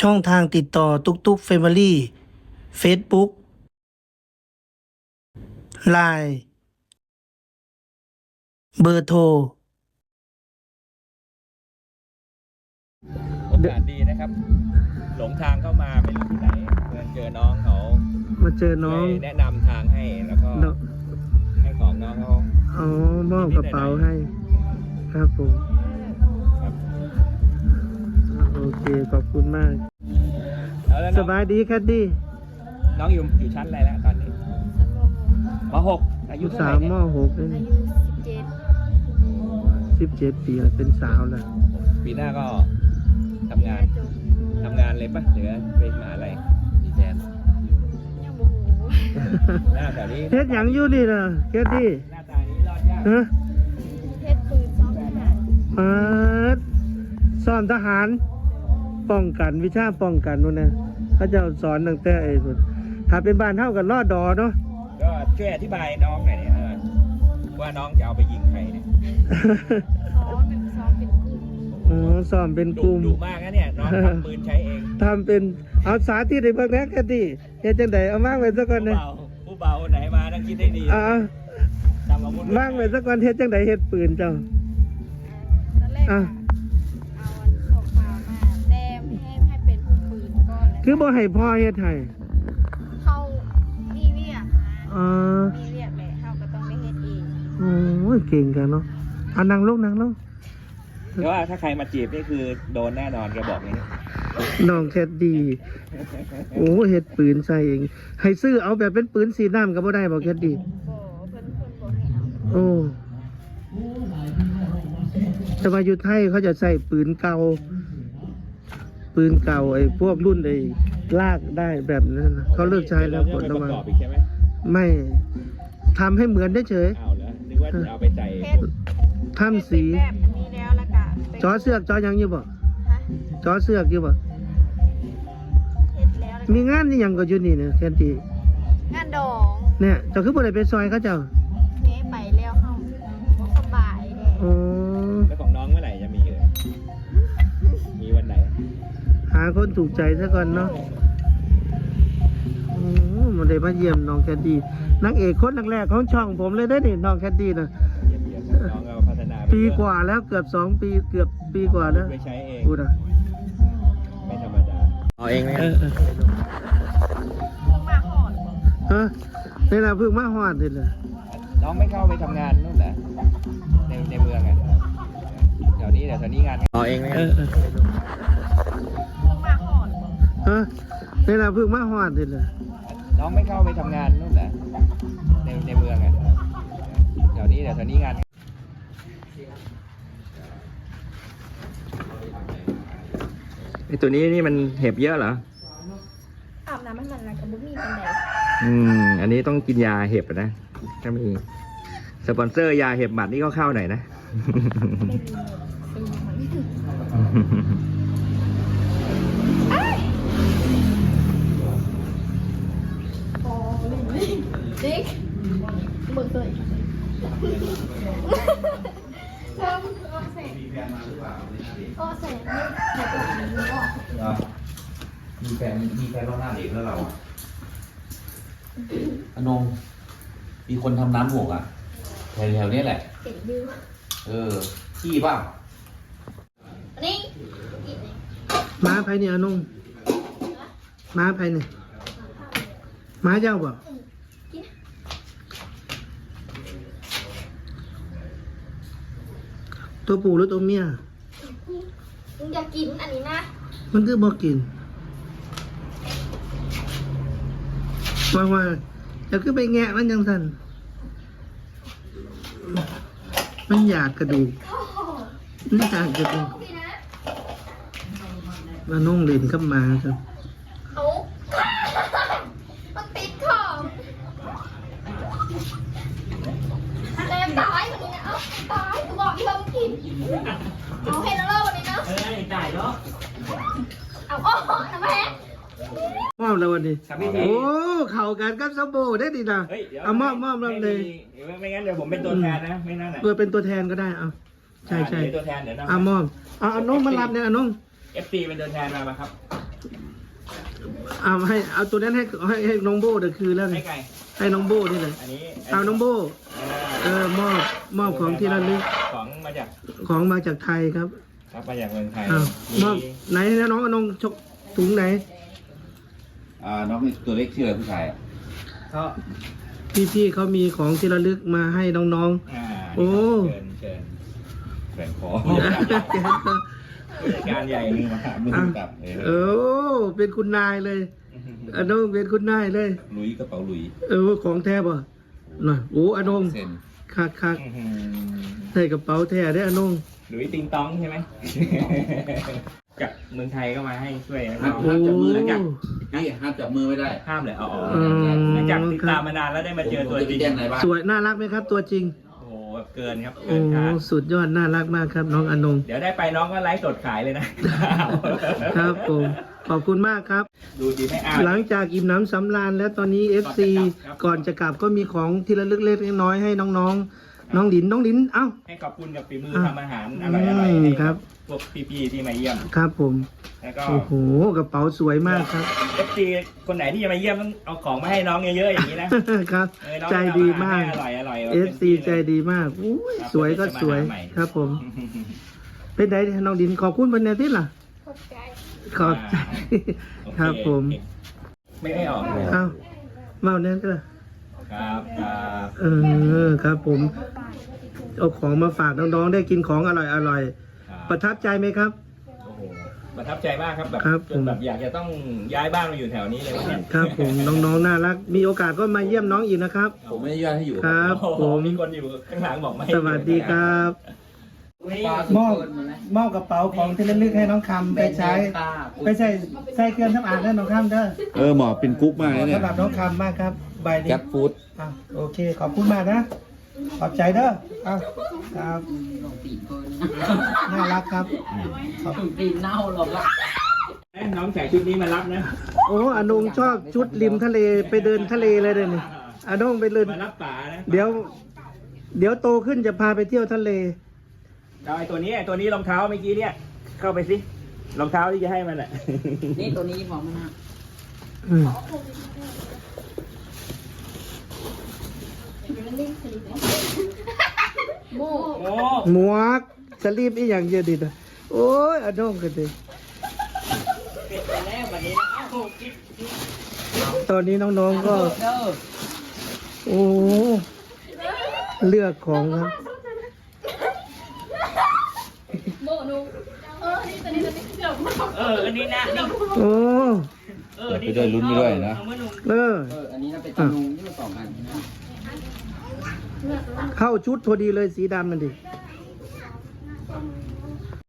ช่องทางติดต่อตุกตุกเฟมิลี่เฟซบุ๊กไลน์เบอร์โทร โอกาสดีนะครับ หลงทางเข้ามาไม่รู้ที่ไหนเพื่อนเจอน้องเขามาเจอน้องเลยแนะนำทางให้แล้วก็เนาะให้ของน้องเขา อ๋อมอบกระเป๋าให้ ครับผม เคขอบคุณมาก แล้วแล้วสน้องบายดีแคดดี้น้องอยู่อยู่ชั้นอะไรแล้วตอนนี้มหกอายุเท่าไหสาร่มเนี่มยหกนี่อายุสิบเจ็ดสิบเจ็ดปีแล้วเป็นสาวแล้วปีหน้าก็ทำงานจบทำงานเลยปะหรือไปมหาอะไรดีแทนยังบ่หูหน้าแถวนี้เฮ็ดหยังอยู่นี่นะแคดดี้หน้าตานี้รอดยาก ฮะเพชรปืนซ้อมทหารมาสอนทหาร ป้องกันวิชาป้องกันนู่นนะเขาจะสอนตั้งแต่ไอ้นู่นถ้าเป็นบ้านเท่ากันรอดดอเนาะก็ช่วยอธิบายน้องหน่อยเนี่ยเออว่าน้องจะเอาไปยิงใครเนี่ยซ้อมเป็นซ้อมเป็นกลุ่มอ๋อสอนเป็นกดุลุ่มดุมากนะเนี่ยน้องทำปืนใช้เองทำเป็นเอาสาธิตให้เบิ่งแหน่แคดดี้เฮ็ดจังไดเอามางไว้ซะก่อนผู้นะเบาผู้เบาไหนมาต้องคิดให้ดีอ่าจำอาวุธมางไว้ซะก่อนเฮ็ดจังไดเฮ็ดปืนเจ้าตอนแรก คือบ่ให้พ่อเฮ็ดให้เขามีเรียกอ๋อมีเรียกแหละเขาก็ต้องได้เฮ็ดเองโอ้ยเก่งกันเนาะเอานั่งลงนั่งลงแต่ว่าถ้าใครมาจีบนี่คือโดนแน่นอนแกบอกอย่างนี้น้องแคดดี้โอ้เฮ็ดปืนใส่เอง ให้ซื้อเอาแบบเป็นปืนสีน้ำก็บ่ได้บ่แคดดี้บ่เพิ่นเพิ่นบ่ให้เอาโอ้แต่ว่าอยู่ไทยเขาจะใส่ปืนเก่า ปืนเก่าไอ้พวกรุ่นไอ้ลากได้แบบนั้นนะเขาเลิกใช้แล้วผลประระวังกอบอีกใช่ไหมไม่ทำให้เหมือนได้เฉยเอาแล้วนึกว่าจะเอาไปใส่เพชรทำสีแบบนี้แล้วแล้วก็ไปจอเสือกจอหยังอยู่บ่ฮะจอเสือกอยู่บ่เฮ็ดแล้วแล้วมีงานนี่ยังก็อยู่นี่เนี่ยแคนตีงานดองเนี่ยเจ้าคือบ่ได้ไปซอยเขาเจ้าเนี้ไปแล้วเฮาบ่สบายแน่อ๋อ คนถูกใจซะก่อนเนาะโอ้มันได้มาเยี่ยมน้องแคนดี้นางเอกคนแรกๆของช่องผมเลยได้อนี่น้องแคนดี้นะเยี่ยมเยี่ยมครับน้องเราพัฒนาไปีกว่าแล้วเกือบสองปีเกือบปีกว่าแล้วไปใช้เองพูดอะไม่ธรรมดาเอาเองไหมเออเออมาหอดฮะนี่นะเพิ่งมาฮอดนี่แหละน้องไม่เข้าไปทำงานนู่นเหรอในในเมืองอะแถวนี้แถวนี้งานเอาเองไหม ฮะนี่นะเพิ่งมาฮอดนี่แหละน้องไม่เข้าไปทำงานนู่นเหรอในในเมืองอะแถวนี้แถวนี้งานไอตัวนี้นี่มันเห็บเยอะเหรออาบน้ำมันมันนะกับบุมีเป็นไดอืม อันนี้ต้องกินยาเห็บอะนะถ้ามีสปอนเซอร์ยาเห็บหมัดนี่ก็เข้าหน่อยนะ ไม่มีหมด ปีมันดิ๊กเบิกเลยเริ่มออกเสียงออเสียงไม่ไม่ตัวนี้ออกมีแฟนมีแฟนรอบหน้าเหล็กแล้วเราอะอนงมีคนทำน้ำหกอะแถวแถวๆนี้แหละเห็นวิวเออขี้เปล่านนี้อีกไหนม้าไผเนี่ยอานุ่งม้าไผเนี่ยมาเจ้าบ่ ตัวผู้หรือตัวเมียมึงอยากกินอันนี้นะมันคือบ่กินว่าว่าจะคือไปแงะมันจังสันมันอยากกระดูกมันอยากกระดูกพี่นะมานุ่งเล่นกับหมาครับเอามันติดของแรงตายคนนี้นะเอา ตายกูบอกที่เราไม่กิน เอาให้แล้วเล่าวันนี้เนาะเอ้ยจ่ายเนาะเอาอ้อทำไมมอบแล้ววันนี้ครับพี่ทีโอ้เข่ากันกับสมโบได้ดีนะเฮ้ยดี๋ยวเอามอบมอบรับเลยไม่มีไม่งั้นเดี๋ยวผมเป็นตัวแทนนะ ไม่นั่นน่ะเพื่อเป็นตัวแทนก็ได้เอาใช่ใช่อ่าเดี๋ยวตัวแทนเดี๋ยวนะเอามอบเอาเอาน้องมารับเนี่ยเอาน้องเอฟซีเป็นตัวแทนมามาครับเอาให้เอาตัวนั้นให้ให้ให้น้องโบเดี๋ยวคืนแล้วไงให้ไงให้น้องโบนี่เลยอันนี้เอาน้องโบ เออมอบมอบของที่ระลึกของมาจากของมาจากไทยครับครับมาจากเมืองไทยอ้าวมีมอบไหนนะน้องอนงชกถุงไหนอ่าน้องนี่ตัวเล็กชื่ออะไรผู้ชายอะเขาพี่ๆเขามีของที่ระลึกมาให้น้อง อ่าโอ้ เชิญเชิญแบ่งขอๆผู้จัดการใหญ่นี่มามืออะกับเอเอออเป็นคุณนายเลยอนงเป็นคุณนายเลย หลุยกระเป๋าหลุย เออของแท้ป่ะน่ะโอ้อนงเซน คักคักอื้อหือๆใส่กระเป๋าแท้ได้ออนงหลุยติงตองใช่ไหมจากเมืองไทยก็มาให้ช่วยน้ห้าอมงจับมือหลันะงจากนี่ห้ามจับมือไม่ได้ห้ามเลยเอาออกอืม หลังจากติดตามมานานแล้วได้มาเจอผมตัวจะจไปริง แจ้งนายบ้านสวยน่ารักไหมครับ ตัวจริงโอ้โหแบบเกินครับโอ้เกินคาดสุดยอดน่ารักมากครับน้องอนง เดี๋ยวได้ไปน้องก็ไลฟ์สดขายเลยนะ ครับผมขอบคุณมากครับ ดูดีไม่อ้าหลังจากอิ่มน้ำสำราญแล้วตอนนี้ FC ก่อนจะกลับก็มีของที่ระลึกเล็กๆน้อยๆให้น้องๆ น้องหลินน้องหลินเอ้า ให้ขอบคุณกับฝีมืออะทำอาหารอร่อยๆให้อืมครับ พวกพี่ๆที่มาเยี่ยม ครับผม แล้วก็โอ้โหกระเป๋าสวยมากครับเอฟซีคนไหนที่จะมาเยี่ยมต้องเอาของมาให้น้องเยอะๆอย่างนี้นะครับ เออน้องใจดีมากทำอหรอร่อยๆแบบ FC ใจดีมากอุ้ยครับสวยก็สวยจะมาหาใหม่ครับผม เป็นไงน้องหลินขอบคุณเป็นแนวที่ล่ะ ขอบใจ ขอบใจโอเครับผม ไม่ไม่ออกเลยเอ้าเมาเนี่ยก็ล่ะครับครับเออครับผม เอาของมาฝากน้องๆได้กินของอร่อยอร่อยครับๆประทับใจไหมครับ โอ้โหประทับใจมากครับแบบครับจนแบบอยากจะต้องย้ายบ้านมาอยู่แถวนี้เลยวันเนี้ยครับผมน้องๆน่ารัก มีโอกาสก็มาเยี่ยมน้องอีกนะครับ ผมไม่ได้ยอดให้อยู่ ครับโอ้โหผม มีคนอยู่ข้างหลังบอกไม่ให้สวัสดีครับ มอบมอบกระเป๋าของที่ระลึกให้น้องคำไปใช้ไปใส่ใส่เครื่องทำอาหารได้น้องคำเด้อเออหมอเป็นกุ๊กมากเลยเนี่ยสำหรับน้องคำมากครับใบนี้แก๊ปฟู้ดอะโอเคขอบคุณมากนะขอบใจเด้อเอ้าครับน่ารักครับขอบปีนเน่าหรอกละน้องใส่ชุดนี้มารับนะโอ้อนงชอบชุดริมทะเลไปเดินทะเลเลยเดี๋ยวนี้อนงไปเดินมารับป๋านะเดี๋ยว เดี๋ยวโตขึ้นจะพาไปเที่ยวทะเล เอาไอ้ตัวนี้ไอ้ตัวนี้รองเท้าเมื่อกี้เนี่ย เข้าไปสิรองเท้าที่จะให้มันอะ นี่ตัวนี้ของมันนะอืมโม่โอ้หมวกสลีปอีอย่างเยอะดินะโอ้ยอนงกันดิเป็ดไปแล้ววันนี้นะอ้าวโหกิ๊บตอนนี้น้องๆก็ เด้อ โอ้เลือกของครับ โม่นูเออนี่ตัวนี้ตัวนี้เกือบหมดเออ อันนี้นะนี่โอ้เออนี่ไปด้วยลุ้นไปด้วยนะ เอามาหนุ่มเออ เออ อันนี้น่าเป็นตะลุงที่มันสองอันนะเข้าชุดพอดีเลยสีดำมันดิเ